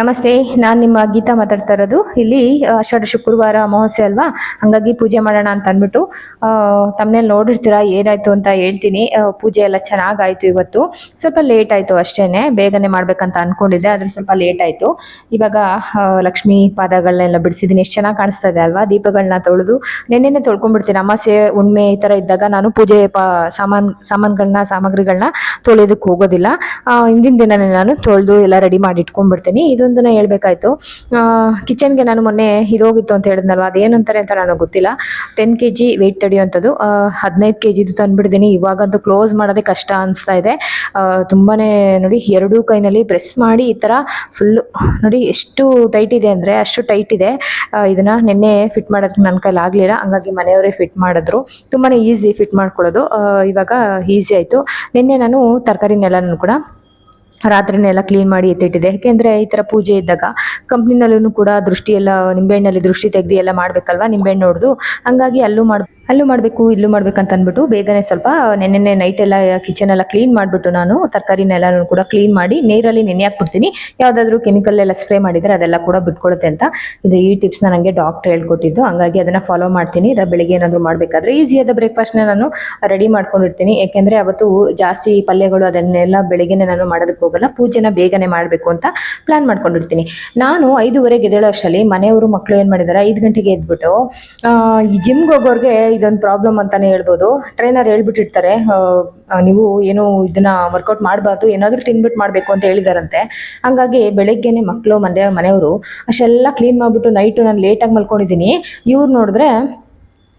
ನಮಸ್ತೆ, ನಾನು ನಿಮ್ಮ ಗೀತಾ ಮಾತಾಡ್ತಾ ಇರೋದು. ಇಲ್ಲಿ ಆಷಾಢ ಶುಕ್ರವಾರ ಅಮಾವಾಸ್ಯೆ ಅಲ್ವಾ? ಹಂಗಾಗಿ ಪೂಜೆ ಮಾಡೋಣ ಅಂತ ಅಂದ್ಬಿಟ್ಟು ತಮ್ಮನೇಲಿ ನೋಡಿರ್ತೀರಾ, ಏನಾಯ್ತು ಅಂತ ಹೇಳ್ತೀನಿ. ಪೂಜೆ ಎಲ್ಲ ಚೆನ್ನಾಗಾಯ್ತು ಇವತ್ತು. ಸ್ವಲ್ಪ ಲೇಟ್ ಆಯ್ತು ಅಷ್ಟೇನೆ, ಬೇಗನೆ ಮಾಡ್ಬೇಕಂತ ಅನ್ಕೊಂಡಿದ್ದೆ, ಆದ್ರೆ ಸ್ವಲ್ಪ ಲೇಟ್ ಆಯ್ತು. ಇವಾಗ ಲಕ್ಷ್ಮಿ ಪಾದಗಳನ್ನೆಲ್ಲ ಬಿಡಿಸಿದ್ದೀನಿ. ಎಷ್ಟು ಚೆನ್ನಾಗಿ ಕಾಣಿಸ್ತಾ ಇದೆ ಅಲ್ವಾ? ದೀಪಗಳನ್ನ ತೊಳೆದು, ನೆನ್ನೆನೆ ತೊಳ್ಕೊಂಡ್ಬಿಡ್ತೀನಿ. ಅಮಾಸೆ ಉಣ್ಮೆ ಈ ತರ ಇದ್ದಾಗ ನಾನು ಪೂಜೆ ಪ, ಸಾಮಾನ್ ಸಾಮಾನುಗಳನ್ನ ಸಾಮಗ್ರಿಗಳನ್ನ ತೊಳೆಯೋದಕ್ಕೆ ಹೋಗೋದಿಲ್ಲ. ಹಿಂದಿನ ದಿನನೇ ನಾನು ತೊಳೆದು ಎಲ್ಲ ರೆಡಿ ಮಾಡಿ ಇಟ್ಕೊಂಡ್ಬಿಡ್ತೀನಿ. ಇದೊಂದನ್ನ ಹೇಳ್ಬೇಕಾಯ್ತು. ಕಿಚನ್ಗೆ ನಾನು ಮೊನ್ನೆ ಇರೋಗಿತ್ತು ಅಂತ ಹೇಳಿದ್ನಲ್ವ? ಅದೇನಂತಾರೆ ಅಂತ ನನಗೆ ಗೊತ್ತಿಲ್ಲ. ಟೆನ್ ಕೆ ಜಿ ವೆಯ್ಟ್ ತಡೆಯುವಂಥದ್ದು ಹದಿನೈದು ಕೆ ಜಿದು ತಂದುಬಿಡ್ತೀನಿ. ಇವಾಗಂತೂ ಕ್ಲೋಸ್ ಮಾಡೋದೇ ಕಷ್ಟ ಅನಿಸ್ತಾ ಇದೆ. ತುಂಬಾ ನೋಡಿ ಎರಡೂ ಕೈನಲ್ಲಿ ಪ್ರೆಸ್ ಮಾಡಿ ಈ ಥರ ಫುಲ್ಲು ನೋಡಿ ಎಷ್ಟು ಟೈಟ್ ಇದೆ ಅಂದರೆ ಅಷ್ಟು ಟೈಟ್ ಇದೆ. ಇದನ್ನು ನಿನ್ನೆ ಫಿಟ್ ಮಾಡೋದಕ್ಕೆ ನನ್ನ ಕೈಲಿ ಆಗಲಿಲ್ಲ. ಹಂಗಾಗಿ ಮನೆಯವರೇ ಫಿಟ್ ಮಾಡಿದ್ರು. ತುಂಬಾ ಈಸಿ ಫಿಟ್ ಮಾಡ್ಕೊಳ್ಳೋದು. ಇವಾಗ ಈಸಿ ಆಯಿತು. ನಿನ್ನೆ ನಾನು ತರಕಾರಿನೆಲ್ಲನೂ ಕೂಡ ರಾತ್ರಿನೆಲ್ಲ ಕ್ಲೀನ್ ಮಾಡಿ ಎತ್ತಿಟ್ಟಿದೆ. ಯಾಕೆಂದ್ರೆ ಈ ತರ ಪೂಜೆ ಇದ್ದಾಗ ಕಂಪ್ನಿನಲ್ಲೂ ಕೂಡ ದೃಷ್ಟಿ ಎಲ್ಲ ನಿಂಬೆಹಣ್ಣಲ್ಲಿ ದೃಷ್ಟಿ ತೆಗ್ದು ಎಲ್ಲ ಮಾಡ್ಬೇಕಲ್ವಾ ನಿಂಬೆಹಣ್ಣು ಹೊಡೆದು ಹಂಗಾಗಿ ಅಲ್ಲೂ ಮಾಡ್, ಅಲ್ಲೂ ಮಾಡಬೇಕು, ಇಲ್ಲೂ ಮಾಡ್ಬೇಕಂತ ಅಂದ್ಬಿಟ್ಟು ಬೇಗನೆ ಸ್ವಲ್ಪ ನೆನ್ನೆ ನೈಟ್ ಎಲ್ಲ ಕಿಚನ್ ಎಲ್ಲ ಕ್ಲೀನ್ ಮಾಡಿಬಿಟ್ಟು ನಾನು ತರಕಾರಿನೆಲ್ಲನೂ ಕೂಡ ಕ್ಲೀನ್ ಮಾಡಿ ನೀರಲ್ಲಿ ನೆನೆ ಹಾಕ್ಬಿಡ್ತೀನಿ. ಯಾವುದಾದ್ರೂ ಕೆಮಿಕಲ್ ಎಲ್ಲ ಸ್ಪ್ರೇ ಮಾಡಿದರೆ ಅದೆಲ್ಲ ಕೂಡ ಬಿಟ್ಕೊಳುತ್ತೆ ಅಂತ ಇದು ಈ ಟಿಪ್ಸ್ನ ನನಗೆ ಡಾಕ್ಟರ್ ಹೇಳ್ಕೊಟ್ಟಿದ್ದು. ಹಂಗಾಗಿ ಅದನ್ನ ಫಾಲೋ ಮಾಡ್ತೀನಿ. ಬೆಳಿಗ್ಗೆ ಏನಾದರೂ ಮಾಡಬೇಕಾದ್ರೆ ಈಸಿಯಾದ ಬ್ರೇಕ್ಫಾಸ್ಟ್ನ ನಾನು ರೆಡಿ ಮಾಡ್ಕೊಂಡಿರ್ತೀನಿ. ಯಾಕೆಂದ್ರೆ ಅವತ್ತು ಜಾಸ್ತಿ ಪಲ್ಯಗಳು ಅದನ್ನೆಲ್ಲ ಬೆಳಿಗ್ಗೆನೆ ನಾನು ಮಾಡೋದಕ್ಕೆ ಹೋಗಲ್ಲ. ಪೂಜೆನ ಬೇಗನೆ ಮಾಡಬೇಕು ಅಂತ ಪ್ಲಾನ್ ಮಾಡ್ಕೊಂಡಿರ್ತೀನಿ. ನಾನು ಐದುವರೆಗೆ ಎದ್ದೇಳೋ ಅಷ್ಟರಲ್ಲಿ, ಮನೆಯವರು ಮಕ್ಕಳು ಏನು ಮಾಡಿದ್ದಾರೆ ಐದು ಗಂಟೆಗೆ ಎದ್ಬಿಟ್ಟು ಈ ಜಿಮ್ಗೆ ಹೋಗೋರಿಗೆ ಇದೊಂದು ಪ್ರಾಬ್ಲಮ್ ಅಂತಾನೆ ಹೇಳ್ಬೋದು. ಟ್ರೈನರ್ ಹೇಳ್ಬಿಟ್ಟಿರ್ತಾರೆ ನೀವು ಏನು ಇದನ್ನ ವರ್ಕೌಟ್ ಮಾಡಬಾರ್ದು, ಏನಾದರೂ ತಿನ್ಬಿಟ್ಟು ಮಾಡಬೇಕು ಅಂತ ಹೇಳಿದಾರಂತೆ. ಹಂಗಾಗಿ ಬೆಳಗ್ಗೆನೆ ಮಕ್ಕಳು ಮನೆ, ಮನೆಯವರು ಅಷ್ಟೆಲ್ಲ ಕ್ಲೀನ್ ಮಾಡಿಬಿಟ್ಟು ನೈಟು ನಾನು ಲೇಟಾಗಿ ಮಲ್ಕೊಂಡಿದ್ದೀನಿ. ಇವ್ರು ನೋಡಿದ್ರೆ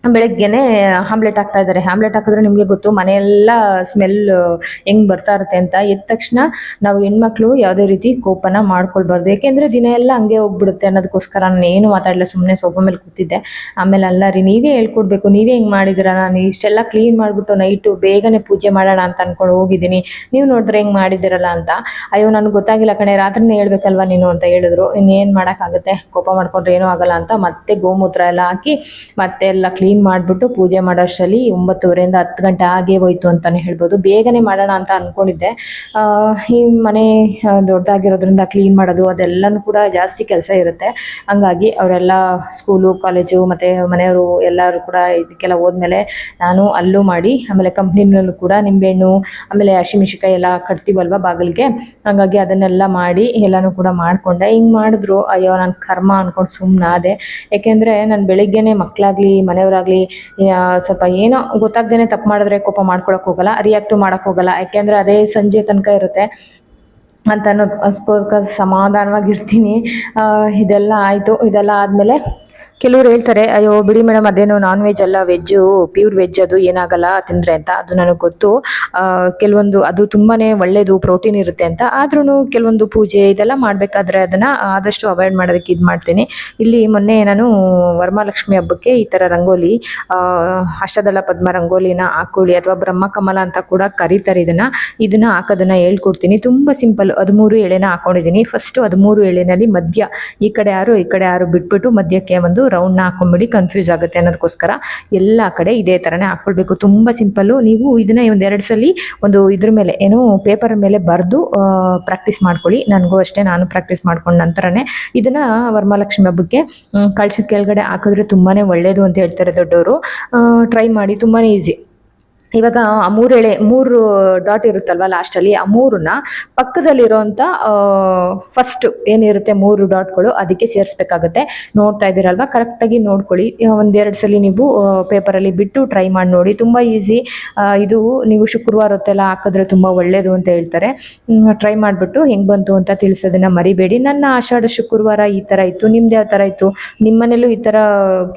ಬೆಳಗ್ಗೆನೆ ಹಾಮ್ಲೆಟ್ ಹಾಕ್ತಾ ಇದ್ದಾರೆ ಹಾಮ್ಲೆಟ್ ಹಾಕಿದ್ರೆ ನಿಮಗೆ ಗೊತ್ತು, ಮನೆಯೆಲ್ಲ ಸ್ಮೆಲ್ ಹೆಂಗ್ ಬರ್ತಾ ಇರುತ್ತೆ ಅಂತ. ಎದ್ದ ತಕ್ಷಣ ನಾವು ಹೆಣ್ಮಕ್ಳು ಯಾವುದೇ ರೀತಿ ಕೋಪನ ಮಾಡ್ಕೊಳ್ಬಾರ್ದು. ಯಾಕೆಂದ್ರೆ ದಿನ ಎಲ್ಲ ಹಂಗೆ ಹೋಗ್ಬಿಡುತ್ತೆ ಅನ್ನೋದಕ್ಕೋಸ್ಕರ ನಾನು ಏನು ಮಾತಾಡಲಿಲ್ಲ ಸುಮ್ಮನೆ ಸೋಫಾ ಮೇಲೆ ಕೂತಿದ್ದೆ. ಆಮೇಲೆ ಅಲ್ಲ ರೀ, ನೀವೇ ಹೇಳ್ಕೊಡ್ಬೇಕು, ನೀವೇ ಹೆಂಗ್ ಮಾಡಿದಿರ? ನಾನು ಇಷ್ಟೆಲ್ಲ ಕ್ಲೀನ್ ಮಾಡಿಬಿಟ್ಟು ನೈಟು ಬೇಗನೆ ಪೂಜೆ ಮಾಡೋಣ ಅಂತ ಅನ್ಕೊಂಡು ಹೋಗಿದ್ದೀನಿ. ನೀವು ನೋಡಿದ್ರೆ ಹೆಂಗ್ ಮಾಡಿದಿರಲ್ಲ ಅಂತ. ಅಯ್ಯೋ, ನನಗೆ ಗೊತ್ತಾಗಿಲ್ಲ ಕಣೆ, ರಾತ್ರಿನೇ ಹೇಳ್ಬೇಕಲ್ವಾ ನೀನು ಅಂತ ಹೇಳಿದ್ರು. ಇನ್ನೇನು ಮಾಡೋಕ್ಕಾಗುತ್ತೆ? ಕೋಪ ಮಾಡ್ಕೊಂಡ್ರೆ ಏನೂ ಆಗಲ್ಲ ಅಂತ ಮತ್ತೆ ಗೋಮೂತ್ರ ಎಲ್ಲ ಹಾಕಿ ಮತ್ತೆ ಎಲ್ಲ ಕ್ಲೀನ್ ಮಾಡಿಬಿಟ್ಟು ಪೂಜೆ ಮಾಡೋಷ್ಟರಲ್ಲಿ ಒಂಬತ್ತುವರೆಯಿಂದ ಹತ್ತು ಗಂಟೆ ಆಗೇ ಹೋಯ್ತು ಅಂತಲೇ ಹೇಳ್ಬೋದು. ಬೇಗನೆ ಮಾಡೋಣ ಅಂತ ಅಂದ್ಕೊಂಡಿದ್ದೆ ಈ ಮನೆ ದೊಡ್ಡದಾಗಿರೋದ್ರಿಂದ ಕ್ಲೀನ್ ಮಾಡೋದು ಅದೆಲ್ಲನೂ ಕೂಡ ಜಾಸ್ತಿ ಕೆಲಸ ಇರುತ್ತೆ. ಹಂಗಾಗಿ ಅವರೆಲ್ಲ ಸ್ಕೂಲು, ಕಾಲೇಜು ಮತ್ತು ಮನೆಯವರು ಎಲ್ಲರೂ ಕೂಡ ಇದಕ್ಕೆಲ್ಲ ಹೋದ್ಮೇಲೆ ನಾನು ಅಲ್ಲೂ ಮಾಡಿ, ಆಮೇಲೆ ಕಂಪ್ನಿನಲ್ಲೂ ಕೂಡ ನಿಂಬೆಹಣ್ಣು, ಆಮೇಲೆ ಹಸಿಮೆಣಸಿಕಾಯಿ ಎಲ್ಲ ಕಟ್ತೀವಲ್ವ ಬಾಗಿಲಿಗೆ. ಹಾಗಾಗಿ ಅದನ್ನೆಲ್ಲ ಮಾಡಿ ಎಲ್ಲನೂ ಕೂಡ ಮಾಡಿಕೊಂಡೆ. ಹಿಂಗೆ ಮಾಡಿದ್ರು, ಅಯ್ಯೋ ನನ್ನ ಕರ್ಮ ಅಂದ್ಕೊಂಡು ಸುಮ್ಮನಾದೆ ಯಾಕೆಂದರೆ ನಾನು ಬೆಳಿಗ್ಗೆನೇ ಮಕ್ಕಳಾಗಲಿ ಮನೆಯವರಾಗಲಿ ಸ್ವಲ್ಪ ಏನೋ ಗೊತ್ತಾಗ್ದೇನೆ ತಪ್ಪು ಮಾಡಿದ್ರೆ ಕೋಪ ಮಾಡ್ಕೊಳಕ್ ಹೋಗಲ್ಲ ರಿಯಾಕ್ಟ್ ಮಾಡಕ್ ಹೋಗಲ್ಲ. ಯಾಕೆಂದ್ರೆ ಅದೇ ಸಂಜೆ ತನಕ ಇರುತ್ತೆ. ಅಂತ ಅನ್ನೋದಕ್ಕೋಸ್ಕರ ಸಮಾಧಾನವಾಗಿರ್ತೀನಿ. ಇದೆಲ್ಲ ಆಯಿತು. ಇದೆಲ್ಲ ಆದಮೇಲೆ ಕೆಲವ್ರು ಹೇಳ್ತಾರೆ, ಅಯ್ಯೋ, ಬಿಡಿ ಮೇಡಮ್ ಅದೇನು ನಾನ್ ವೆಜ್ ಅಲ್ಲ ವೆಜ್ಜು ಪ್ಯೂರ್ ವೆಜ್ ಅದು ಏನಾಗಲ್ಲ, ತಿಂದರೆ ಅಂತ. ಅದು ನನಗೆ ಗೊತ್ತು. ಕೆಲವೊಂದು, ಅದು ತುಂಬಾನೇ ಒಳ್ಳೇದು ಪ್ರೋಟೀನ್ ಇರುತ್ತೆ ಅಂತ. ಆದ್ರೂ ಕೆಲವೊಂದು ಪೂಜೆ ಇದೆಲ್ಲ ಮಾಡಬೇಕಾದ್ರೆ ಅದನ್ನ ಆದಷ್ಟು ಅವಾಯ್ಡ್ ಮಾಡೋದಕ್ಕೆ ಇದು ಮಾಡ್ತೀನಿ. ಇಲ್ಲಿ ಮೊನ್ನೆ ನಾನು ವರಮಹಾಲಕ್ಷ್ಮಿ ಹಬ್ಬಕ್ಕೆ ಈ ತರ ರಂಗೋಲಿ ಅಷ್ಟದಳ ಪದ್ಮ ರಂಗೋಲಿನ ಹಾಕೊಳ್ಳಿ ಅಥವಾ ಬ್ರಹ್ಮಕಮಲ ಅಂತ ಕೂಡ ಕರೀತಾರೆ ಇದನ್ನ. ಇದನ್ನ ಹಾಕೋದನ್ನ ಹೇಳ್ಕೊಡ್ತೀನಿ. ತುಂಬಾ ಸಿಂಪಲ್, ಹದಿಮೂರು ಎಳೆನ ಹಾಕೊಂಡಿದ್ದೀನಿ. ಫಸ್ಟ್ ಹದಿಮೂರು ಎಳೆನಲ್ಲಿ ಮಧ್ಯ ಈ ಕಡೆ ಆರು ಈ ಕಡೆ ಆರು ಬಿಟ್ಬಿಟ್ಟು ಮಧ್ಯಕ್ಕೆ ಒಂದು ರೌಂಡ್ನ ಹಾಕೊಂಬಿಡಿ ಕನ್ಫ್ಯೂಸ್ ಆಗುತ್ತೆ ಅನ್ನೋದಕ್ಕೋಸ್ಕರ ಎಲ್ಲ ಕಡೆ ಇದೇ ಥರನೇ ಹಾಕ್ಕೊಳ್ಬೇಕು. ತುಂಬ ಸಿಂಪಲ್ಲು ನೀವು ಇದನ್ನ ಒಂದೆರಡು ಸಲ ಒಂದು ಇದ್ರ ಮೇಲೆ ಏನು ಪೇಪರ್ ಮೇಲೆ ಬರೆದು ಪ್ರಾಕ್ಟೀಸ್ ಮಾಡ್ಕೊಳ್ಳಿ. ನನಗೂ ಅಷ್ಟೇ ನಾನು ಪ್ರಾಕ್ಟೀಸ್ ಮಾಡ್ಕೊಂಡ ನಂತರನೇ ಇದನ್ನ ವರಮಹಾಲಕ್ಷ್ಮಿ ಹಬ್ಬಕ್ಕೆ ಕಳ್ಸಿದ ಕೆಳಗಡೆ ಹಾಕಿದ್ರೆ ತುಂಬಾನೇ ಒಳ್ಳೆಯದು ಅಂತ ಹೇಳ್ತಾರೆ ದೊಡ್ಡವರು ಟ್ರೈ ಮಾಡಿ, ತುಂಬಾನೇ ಈಸಿ ಇವಾಗ ಆ ಮೂರೆಳೆ ಮೂರು ಡಾಟ್ ಇರುತ್ತಲ್ವ ಲಾಸ್ಟಲ್ಲಿ ಆ ಮೂರನ್ನ ಪಕ್ಕದಲ್ಲಿರೋಂಥ ಫಸ್ಟ್ ಏನಿರುತ್ತೆ ಮೂರು ಡಾಟ್ಗಳು ಅದಕ್ಕೆ ಸೇರಿಸ್ಬೇಕಾಗುತ್ತೆ. ನೋಡ್ತಾ ಇದ್ದೀರಲ್ವ? ಕರೆಕ್ಟಾಗಿ ನೋಡ್ಕೊಳ್ಳಿ. ಒಂದೆರಡು ಸಲ ನೀವು ಪೇಪರಲ್ಲಿ ಬಿಟ್ಟು ಟ್ರೈ ಮಾಡಿ ನೋಡಿ. ತುಂಬ ಈಸಿ ಇದು ನೀವು ಶುಕ್ರವಾರ ಹೊತ್ತೆಲ್ಲ ಹಾಕಿದ್ರೆ ತುಂಬ ಒಳ್ಳೆಯದು ಅಂತ ಹೇಳ್ತಾರೆ. ಟ್ರೈ ಮಾಡಿಬಿಟ್ಟು ಹೆಂಗೆ ಬಂತು ಅಂತ ತಿಳಿಸೋದನ್ನ ಮರಿಬೇಡಿ. ನನ್ನ ಆಷಾಢ ಶುಕ್ರವಾರ ಈ ಥರ ಇತ್ತು, ನಿಮ್ದು ಯಾವ ಥರ ಇತ್ತು? ನಿಮ್ಮ ಮನೇಲೂ ಈ ಥರ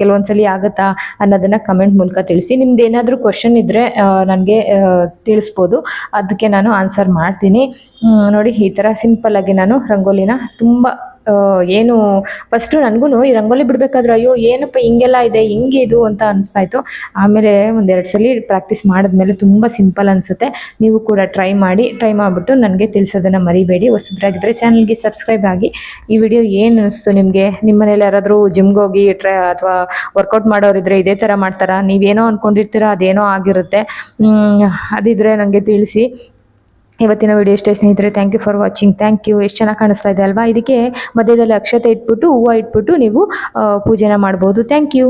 ಕೆಲವೊಂದ್ಸಲಿ ಆಗುತ್ತಾ ಅನ್ನೋದನ್ನ ಕಮೆಂಟ್ ಮೂಲಕ ತಿಳಿಸಿ. ನಿಮ್ದು ಏನಾದರೂ ಕ್ವಶನ್ ಇದ್ದರೆ ನನಗೆ ತಿಳಿಸ್ಬೋದು. ಅದಕ್ಕೆ ನಾನು ಆನ್ಸರ್ ಮಾಡ್ತೀನಿ. ನೋಡಿ ಈ ಥರ ಸಿಂಪಲ್ಲಾಗಿ ನಾನು ರಂಗೋಲಿನ ತುಂಬ ಏನು ಫಸ್ಟು ನನಗೂ ಈ ರಂಗೋಲಿ ಬಿಡಬೇಕಾದ್ರೆ ಅಯ್ಯೋ, ಏನಪ್ಪ ಹಿಂಗೆಲ್ಲ ಇದೆ, ಹಿಂಗೆ ಇದು ಅಂತ ಅನಿಸ್ತಾ ಇತ್ತು ಆಮೇಲೆ ಒಂದೆರಡು ಸಲ ಪ್ರಾಕ್ಟೀಸ್ ಮಾಡಿದ್ಮೇಲೆ ತುಂಬ ಸಿಂಪಲ್ ಅನಿಸುತ್ತೆ. ನೀವು ಕೂಡ ಟ್ರೈ ಮಾಡಿ ಟ್ರೈ ಮಾಡಿಬಿಟ್ಟು ನನಗೆ ತಿಳಿಸೋದನ್ನು ಮರಿಬೇಡಿ. ಹೊಸಬ್ರಾಗಿದ್ದರೆ ಚಾನಲ್ಗೆ ಸಬ್ಸ್ಕ್ರೈಬ್ ಆಗಿ. ಈ ವಿಡಿಯೋ ಏನು ಅನಿಸ್ತು ನಿಮಗೆ? ನಿಮ್ಮ ಮನೇಲಿ ಯಾರಾದರೂ ಜಿಮ್ಗೆ ಹೋಗಿ ಟ್ರೈ ಅಥವಾ ವರ್ಕೌಟ್ ಮಾಡೋರಿದ್ರೆ ಇದೇ ಥರ ಮಾಡ್ತಾರಾ? ನೀವೇನೋ ಅಂದ್ಕೊಂಡಿರ್ತೀರ ಅದೇನೋ ಆಗಿರುತ್ತೆ. ಅದಿದ್ರೆ ನನಗೆ ತಿಳಿಸಿ. ಇವತ್ತಿನ ವಿಡಿಯೋ ಇಷ್ಟೇ ಸ್ನೇಹಿತರೆ thank you for watching thank you ಎಷ್ಟು ಚೆನ್ನಾಗಿ ಕಾಣಿಸ್ತಾ ಇದೆ ಅಲ್ವಾ? ಇದಕ್ಕೆ ಮಧ್ಯದಲ್ಲಿ ಅಕ್ಷತೆ ಇಟ್ಬಿಟ್ಟು, ಹೂವು ಇಟ್ಬಿಟ್ಟು ನೀವು ಪೂಜೆನ ಮಾಡ್ಬೋದು. Thank you